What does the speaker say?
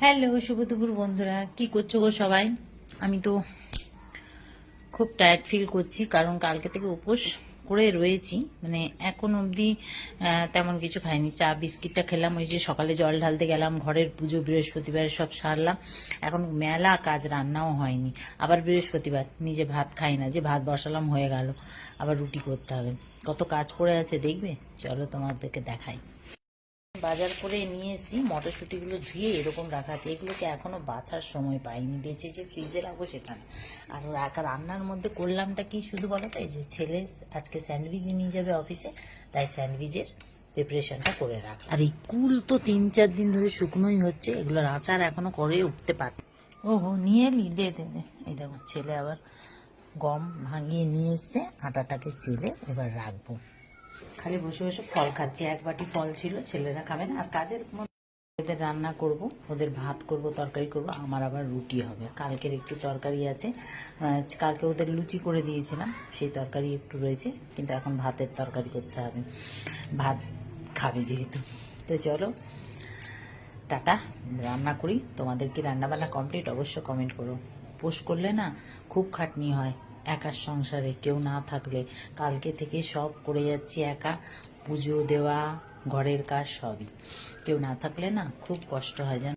Hello, শুভ দুপুর বন্ধুরা। কি করছ গো সবাই? আমি তো খুব টায়ার্ড ফিল করছি, কারণ কালকে থেকে উপোস করে রয়েছি। মানে এখন অবধি তেমন কিছু খাইনি। চা, বিস্কিটটা খেলাম, ওই যে সকালে জল ঢালতে গেলাম, ঘরের পুজো, বৃহস্পতিবার সব সারলাম। এখন মেলা কাজ, রান্নাও হয়নি। আবার বৃহস্পতিবার, নিজে ভাত খাই না, যে ভাত বসালাম হয়ে গেল। আবার রুটি করতে হবে। কত কাজ পড়ে আছে, দেখবে? চলো তোমাদেরকে দেখাই। বাজার করে নিয়ে এসেছি, মটরশুঁটিগুলো ধুয়ে এরকম রাখা আছে। এগুলোকে এখনও বাছার সময় পাইনি, বেঁচে যে ফ্রিজে রাখব সেটা না। আর রাখা রান্নার মধ্যে করলামটা কি শুধু বলো তাই যে ছেলে আজকে স্যান্ডউইচ নিয়ে যাবে অফিসে, তাই স্যান্ডউইচের প্রিপারেশনটা করে রাখ আর এই কুল তো তিন চার দিন ধরে শুকনোই হচ্ছে, এগুলোর আচার এখনও করে উঠতে পার ওহো, নিয়ে এলি দে দে। এই দেখো, ছেলে আবার গম ভাঙিয়ে নিয়ে এসছে, আটাটাকে চেলে এবার রাখব। খালি বসে বসে ফল খাচ্ছি। এক বাটি ফল ছিল, ছেলেরা খাবে না। আর কাজের ওদের রান্না করব, ওদের ভাত করব, তরকারি করব, আমার আবার রুটি হবে। কালকের একটু তরকারি আছে। কালকে ওদের লুচি করে দিয়েছিলাম, সেই তরকারি একটু রয়েছে, কিন্তু এখন ভাতের তরকারি করতে হবে। ভাত খাবে যেহেতু। তো চলো, টাটা, রান্না করি। তোমাদের কি রান্নাবান্না কমপ্লিট অবশ্য কমেন্ট করো। পোস্ট করলে না খুব খাটনি হয়। একার সংসারে কেউ না থাকলে কালকে থেকে সব করে যাচ্ছি একা। পুজো দেওয়া, ঘরের কাজ সবই। কেউ না থাকলে না খুব কষ্ট হয় জানো?